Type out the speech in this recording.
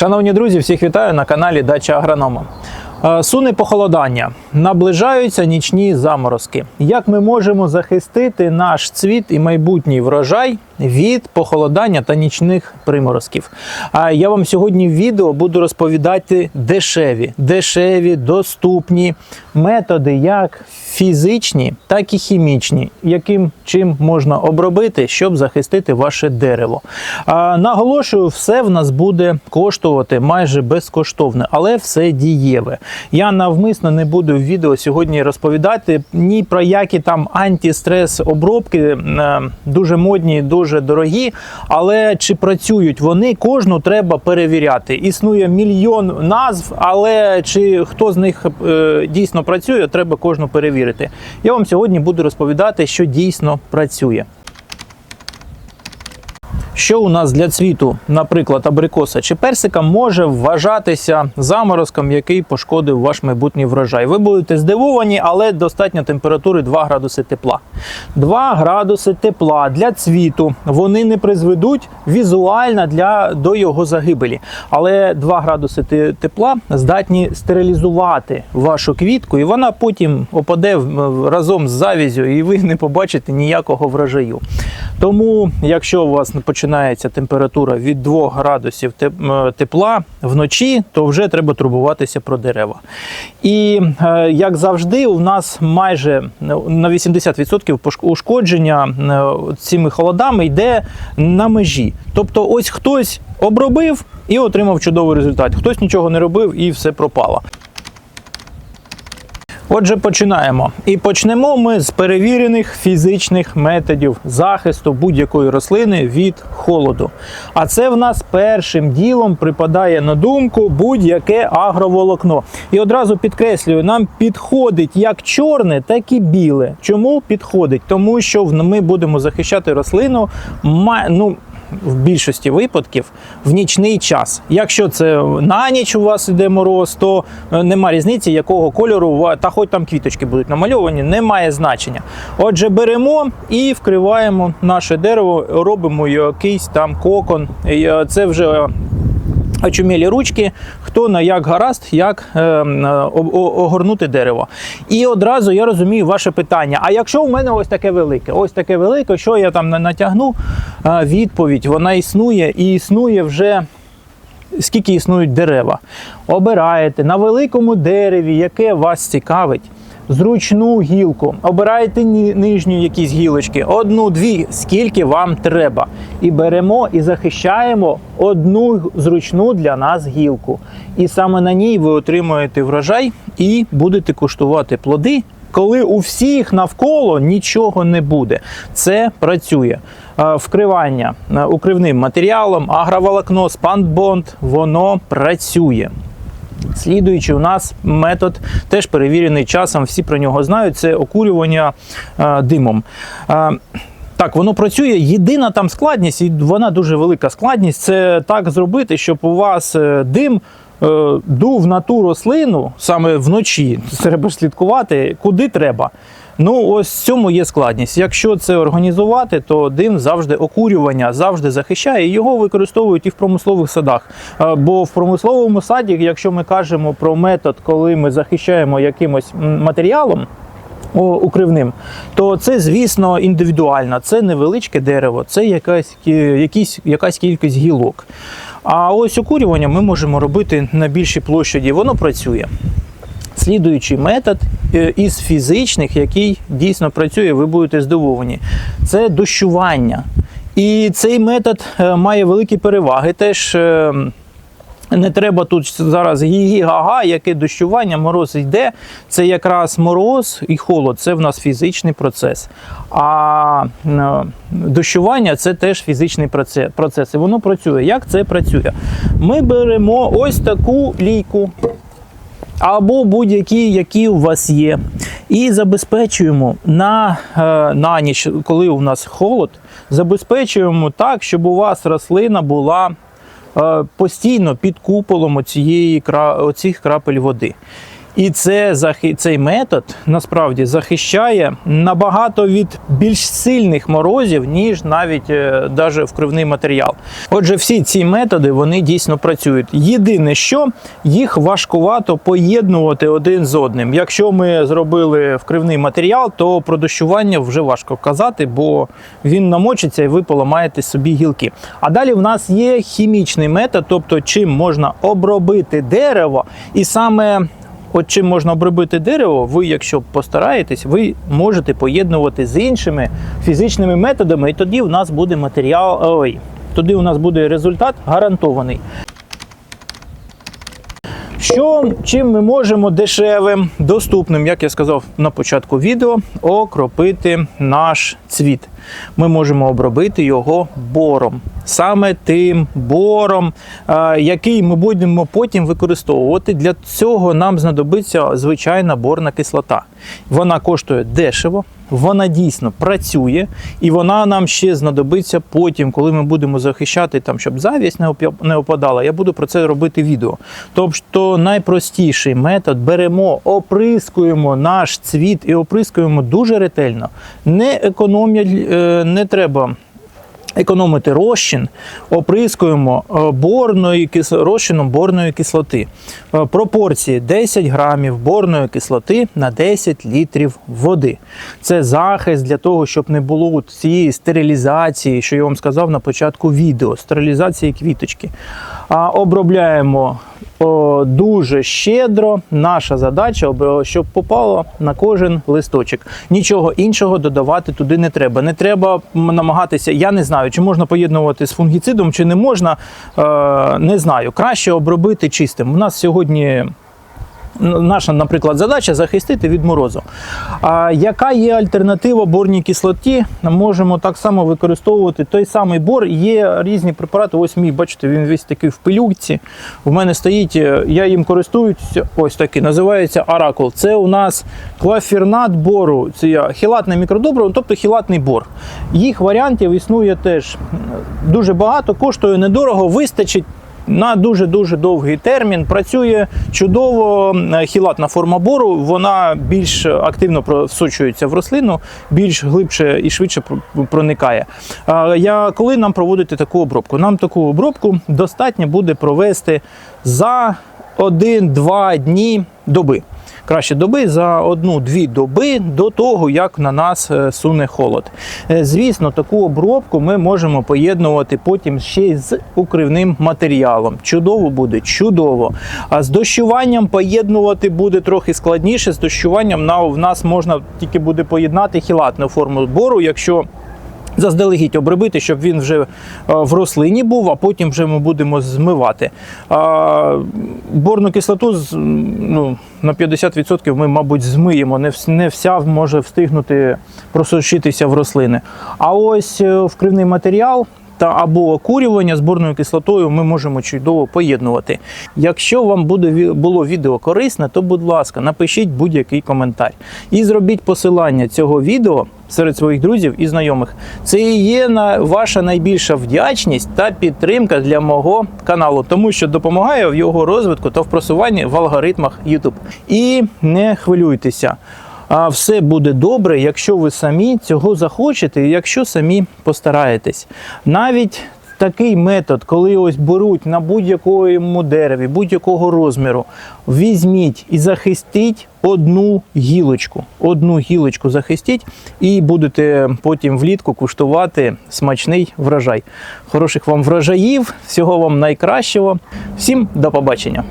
Шановні друзі, всіх вітаю на каналі Дача Агронома. Е, Суне похолодання, наближаються нічні заморозки. Як ми можемо захистити наш цвіт і майбутній врожай від похолодання та нічних приморозків? А я вам сьогодні в відео буду розповідати дешеві, дешеві, доступні методи, як фізичні, так і хімічні, яким чим можна обробити, щоб захистити ваше дерево. А, наголошую, все в нас буде коштувати майже безкоштовно, але все дієве. Я навмисно не буду в відео сьогодні розповідати ні про які там антистрес обробки, е, дуже модні, дуже дорогі. Але чи працюють вони, кожну треба перевіряти. Існує мільйон назв, але чи хто з них е, дійсно працює, треба кожну перевірити. Я вам сьогодні буду розповідати, що дійсно працює. Що у нас для цвіту, наприклад, абрикоса чи персика, може вважатися заморозком, який пошкодив ваш майбутній врожай? Ви будете здивовані, але достатньо температури 2 градуси тепла. 2 градуси тепла для цвіту вони не призведуть візуально для, до його загибелі. Але 2 градуси тепла здатні стерилізувати вашу квітку, і вона потім опаде разом з завізю, і ви не побачите ніякого врожаю. Тому, якщо у вас починається температура від 2 градусів тепла вночі, то вже треба турбуватися про дерева. І е, як завжди, у нас майже е, на 80% пош- ушкодження е, цими холодами йде на межі. Тобто, ось хтось обробив і отримав чудовий результат, хтось нічого не робив і все пропало. Отже, починаємо. І почнемо ми з перевірених фізичних методів захисту будь-якої рослини від холоду. А це в нас першим ділом припадає на думку будь-яке агроволокно. І одразу підкреслюю, нам підходить як чорне, так і біле. Чому підходить? Тому що ми будемо захищати рослину ну, в більшості випадків в нічний час. Якщо це на ніч у вас іде мороз, то е, нема різниці, якого кольору та хоч там квіточки будуть намальовані, немає значення. Отже, беремо і вкриваємо наше дерево, робимо якийсь там кокон. Е, Це вже. Очумілі ручки, хто на як гаразд, як е, е, огорнути дерево. І одразу я розумію ваше питання: а якщо у мене ось таке велике, ось таке велике, що я там на- натягну? Е, відповідь вона існує і існує вже. Скільки існують дерева? Обираєте на великому дереві, яке вас цікавить, зручну гілку. Обираєте ні- нижню якісь гілочки, одну, дві, скільки вам треба. І беремо і захищаємо одну зручну для нас гілку. І саме на ній ви отримуєте врожай і будете куштувати плоди. Коли у всіх навколо нічого не буде, це працює. Вкривання укривним матеріалом, агроволокно, спандбонд, воно працює. Слідуючий у нас метод, теж перевірений часом, всі про нього знають, це окурювання е, димом. Е, так, воно працює. Єдина там складність, і вона дуже велика складність, це так зробити, щоб у вас е, дим дув на ту рослину саме вночі. Треба слідкувати, куди треба. Ну, ось в цьому є складність. Якщо це організувати, то дим завжди окурювання завжди захищає. Його використовують і в промислових садах. Бо в промисловому саді, якщо ми кажемо про метод, коли ми захищаємо якимось матеріалом. Укривним, то це, звісно, індивідуально. Це невеличке дерево, це якась, якісь, якась кількість гілок. А ось окурювання ми можемо робити на більшій площаді. Воно працює. Слідуючий метод е, із фізичних, який дійсно працює, ви будете здивовані, це дощування. І цей метод е, має великі переваги. Теж е, не треба тут зараз гі-гі-га-га, яке дощування, мороз йде. Це якраз мороз і холод, це в нас фізичний процес. А дощування це теж фізичний процес. І воно працює. Як це працює? Ми беремо ось таку лійку або будь-які, які у вас є. І забезпечуємо на, е, на ніч, коли у нас холод, забезпечуємо так, щоб у вас рослина була е, постійно під куполом оцієї, оцих крапель води. І це цей метод насправді захищає набагато від більш сильних морозів, ніж навіть е, даже вкривний матеріал. Отже, всі ці методи вони дійсно працюють. Єдине, що їх важкувато поєднувати один з одним. Якщо ми зробили вкривний матеріал, то про дощування вже важко казати, бо він намочиться і ви поламаєте собі гілки. А далі в нас є хімічний метод, тобто чим можна обробити дерево, і саме От чим можна обробити дерево, ви, якщо постараєтесь, ви можете поєднувати з іншими фізичними методами, і тоді у нас буде матеріал. Ой, тоді у нас буде результат гарантований. Що чим ми можемо дешевим, доступним, як я сказав на початку відео, окропити наш цвіт. Ми можемо обробити його бором, саме тим бором, е, який ми будемо потім використовувати. Для цього нам знадобиться звичайна борна кислота. Вона коштує дешево, вона дійсно працює, і вона нам ще знадобиться потім, коли ми будемо захищати там, щоб завість не опадала. Я буду про це робити відео. Тобто найпростіший метод беремо, оприскуємо наш цвіт і оприскуємо дуже ретельно. Не економлять, е, не треба. Економити розчин, оприскуємо е, борною розчином борної кислоти. Е, Пропорції 10 грамів борної кислоти на 10 літрів води. Це захист для того, щоб не було цієї стерилізації, що я вам сказав на початку відео, стерилізації квіточки. Обробляємо дуже щедро. Наша задача, щоб попало на кожен листочок. Нічого іншого додавати туди не треба. Не треба намагатися. Я не знаю, чи можна поєднувати з фунгіцидом, чи не можна. Е, не знаю. Краще обробити чистим. У нас сьогодні. Наша, наприклад, задача захистити від морозу. А яка є альтернатива борній кислоті? Можемо так само використовувати той самий бор. Є різні препарати. Ось мій, бачите, він весь такий в пилюкці. У мене стоїть, е, я їм користуюся. Ось такий, називається Аракул. Це у нас клафірнат бору, це хілатне мікродобриво, тобто хілатний бор. Їх варіантів існує теж дуже багато, коштує недорого, вистачить на дуже дуже довгий термін. Працює чудово. Е, Хілатна форма бору, вона більш активно просочується в рослину, більш глибше і швидше про- проникає. Я коли нам проводити таку обробку? Нам таку обробку достатньо буде провести за 1-2 дні доби. Краще доби за одну-дві доби до того, як на нас е, суне холод. Е, Звісно, таку обробку ми можемо поєднувати потім ще й з укривним матеріалом. Чудово буде, чудово. А з дощуванням поєднувати буде трохи складніше. З дощуванням на, в нас можна тільки буде поєднати хілатну форму бору, якщо Заздалегідь обробити, щоб він вже е, в рослині був, а потім вже ми будемо змивати. Борну кислоту ну, на 50% ми, мабуть, змиємо. Не, вся може встигнути просушитися в рослини. А ось е, вкривний матеріал. Та або окурювання з борною кислотою ми можемо чудово поєднувати. Якщо вам буде було відео корисне, то будь ласка, напишіть будь-який коментар і зробіть посилання цього відео серед своїх друзів і знайомих. Це і є на ваша найбільша вдячність та підтримка для мого каналу, тому що допомагає в його розвитку та в просуванні в алгоритмах YouTube. І не хвилюйтеся. А все буде добре, якщо ви самі цього захочете, якщо самі постараєтесь. Навіть такий метод, коли ось беруть на будь-якому дереві, будь-якого розміру, візьміть і захистіть одну гілочку. Одну гілочку захистіть, і будете потім влітку куштувати смачний врожай. Хороших вам врожаїв, всього вам найкращого. Всім до побачення!